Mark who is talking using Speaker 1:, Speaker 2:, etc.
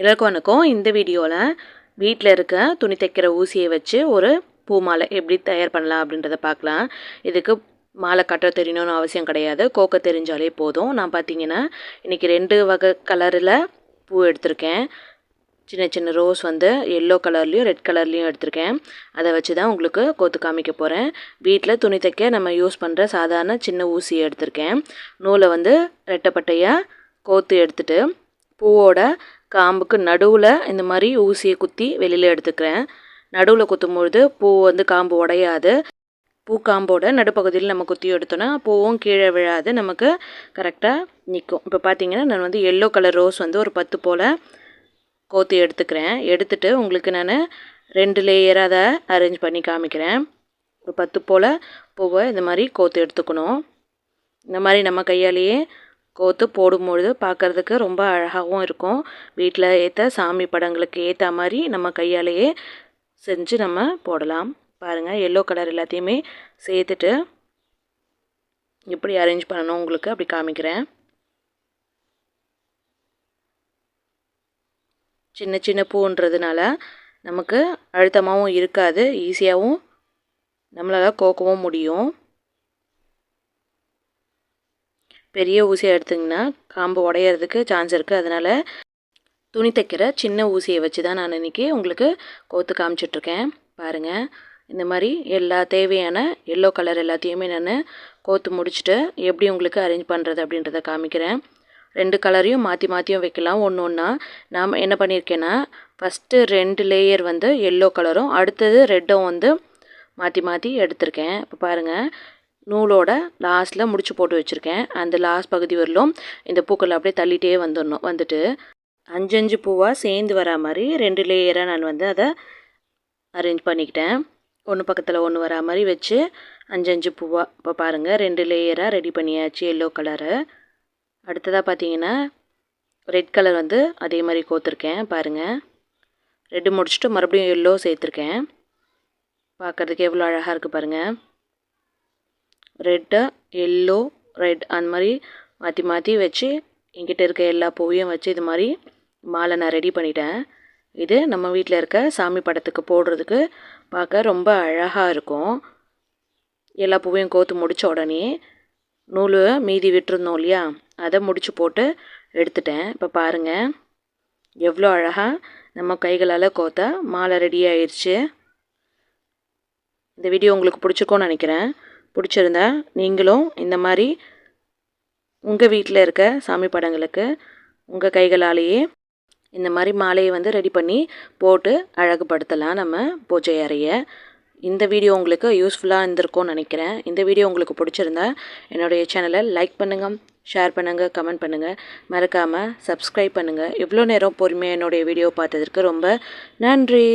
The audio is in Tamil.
Speaker 1: எல்லாருக்கும் வணக்கம் இந்த வீடியோவில் வீட்டில் இருக்க துணி தைக்கிற ஊசியை வச்சு ஒரு பூ மாலை எப்படி தயார் பண்ணலாம் அப்படின்றத பார்க்கலாம். இதுக்கு மாலை கட்ட தெரியணும்னு அவசியம் கிடையாது. கோக்க தெரிஞ்சாலே போதும். நான் பார்த்தீங்கன்னா இன்றைக்கி ரெண்டு வகை கலரில் பூ எடுத்திருக்கேன். சின்ன சின்ன ரோஸ் வந்து எல்லோ கலர்லேயும் ரெட் கலர்லேயும் எடுத்திருக்கேன். அதை வச்சு தான் உங்களுக்கு கோத்து காமிக்க போகிறேன் வீட்டில் துணி தைக்க நம்ம யூஸ் பண்ணுற சாதாரண சின்ன ஊசியை எடுத்திருக்கேன். நூலை வந்து ரெட்டைப்பட்டையாக கோத்து எடுத்துகிட்டு பூவோட காம்புக்கு நடுவில் இந்த மாதிரி ஊசியை குத்தி வெளியில் எடுத்துக்கிறேன். நடுவில் குத்தும்பொழுது பூ வந்து காம்பு உடையாது. பூ காம்போட நடுப்பகுதியில் நம்ம குத்தி எடுத்தோன்னா பூவும் கீழே விழாது நமக்கு கரெக்டாக நிற்கும் இப்போ பார்த்தீங்கன்னா நான் வந்து எல்லோ கலர் ரோஸ் வந்து ஒரு பத்து போல் கோத்து எடுத்துக்கிறேன். எடுத்துட்டு உங்களுக்கு நான் ரெண்டு லேயராக அதை அரேஞ்ச் பண்ணி காமிக்கிறேன். ஒரு பத்து போல் பூவை இந்த மாதிரி கோத்து எடுத்துக்கணும். இந்த மாதிரி நம்ம கையாலேயே கோத்து போடும்பொழுது பார்க்குறதுக்கு ரொம்ப அழகாகவும் இருக்கும். வீட்டில் ஏற்ற சாமி படங்களுக்கு ஏற்ற மாதிரி நம்ம கையாலேயே செஞ்சு நம்ம போடலாம். பாருங்கள் எல்லோ கலர் எல்லாத்தையுமே சேர்த்துட்டு எப்படி அரேஞ்ச் பண்ணணும் உங்களுக்கு அப்படி காமிக்கிறேன். சின்ன சின்ன பூன்றதுனால நமக்கு அழுத்தமாகவும் இருக்காது ஈஸியாகவும் நம்மளால் கோக்கவும் முடியும். பெரிய ஊசியாக எடுத்திங்கன்னா காம்பு உடையிறதுக்கு சான்ஸ் இருக்குது அதனால் துணி தைக்கிற சின்ன ஊசியை வச்சு தான் நான் இன்றைக்கி உங்களுக்கு கோத்து காமிச்சிட்ருக்கேன். பாருங்கள் இந்த மாதிரி எல்லா தேவையான எல்லோ கலர் எல்லாத்தையுமே நான் கோத்து முடிச்சுட்டு எப்படி உங்களுக்கு அரேஞ்ச் பண்ணுறது அப்படின்றத காமிக்கிறேன். ரெண்டு கலரையும் மாற்றி மாற்றியும் வைக்கலாம். ஒன்று ஒன்றா நாம் என்ன பண்ணியிருக்கேன்னா ஃபஸ்ட்டு ரெண்டு லேயர் வந்து எல்லோ கலரும் அடுத்தது ரெட்டும் வந்து மாற்றி மாற்றி எடுத்திருக்கேன். இப்போ பாருங்கள் நூலோட லாஸ்ட்டில் முடிச்சு போட்டு வச்சுருக்கேன். அந்த லாஸ்ட் பகுதி வரலும் இந்த பூக்களை அப்படியே தள்ளிகிட்டே வந்துடணும். வந்துட்டு அஞ்சஞ்சு பூவாக சேர்ந்து வரா மாதிரி ரெண்டு லேயராக நான் வந்து அதை அரேஞ்ச் பண்ணிக்கிட்டேன். ஒன்று பக்கத்தில் ஒன்று வரா மாதிரி வச்சு அஞ்சஞ்சு பூவாக இப்போ பாருங்கள் ரெண்டு லேயராக ரெடி பண்ணியாச்சு எல்லோ கலரு அடுத்ததாக பார்த்தீங்கன்னா ரெட் கலர் வந்து அதே மாதிரி கோத்துருக்கேன் பாருங்கள் ரெட்டு முடிச்சுட்டு மறுபடியும் எல்லோ சேர்த்துருக்கேன். பார்க்குறதுக்கு எவ்வளோ அழகாக இருக்குது பாருங்கள் ரெட்டு எல்லோ ரெட் அந்த மாதிரி மாற்றி மாற்றி வச்சு என்கிட்ட இருக்க எல்லா பூவையும் வச்சு இது மாதிரி மாலை நான் ரெடி பண்ணிட்டேன். இது நம்ம வீட்டில் இருக்க சாமி படத்துக்கு போடுறதுக்கு பார்க்க ரொம்ப அழகாக இருக்கும். எல்லா பூவையும் கோத்து முடித்த உடனே நூல் மீதி விட்டுருந்தோம் இல்லையா? அதை முடிச்சு போட்டு எடுத்துட்டேன். இப்போ பாருங்கள் எவ்வளோ அழகாக நம்ம கைகளால் கோத்த மாலை ரெடி ஆயிடுச்சு இந்த வீடியோ உங்களுக்கு பிடிச்சிருக்கோன்னு நினைக்கிறேன். பிடிச்சிருந்தா நீங்களும் இந்த மாதிரி உங்கள் வீட்டில் இருக்க சாமி படங்களுக்கு உங்கள் கைகளாலேயே இந்த மாதிரி மாலையை வந்து ரெடி பண்ணி போட்டு அழகுபடுத்தலாம் நம்ம பூஜை அறையை. இந்த வீடியோ உங்களுக்கு யூஸ்ஃபுல்லாக இருந்திருக்கும்னு நினைக்கிறேன். இந்த வீடியோ உங்களுக்கு பிடிச்சிருந்தா என்னுடைய சேனலை லைக் பண்ணுங்கள் ஷேர் பண்ணுங்கள் கமெண்ட் பண்ணுங்கள் மறக்காமல் சப்ஸ்கிரைப் பண்ணுங்கள் இவ்வளோ நேரம் பொறுமையாக என்னுடைய வீடியோ பார்த்ததற்கு ரொம்ப நன்றி.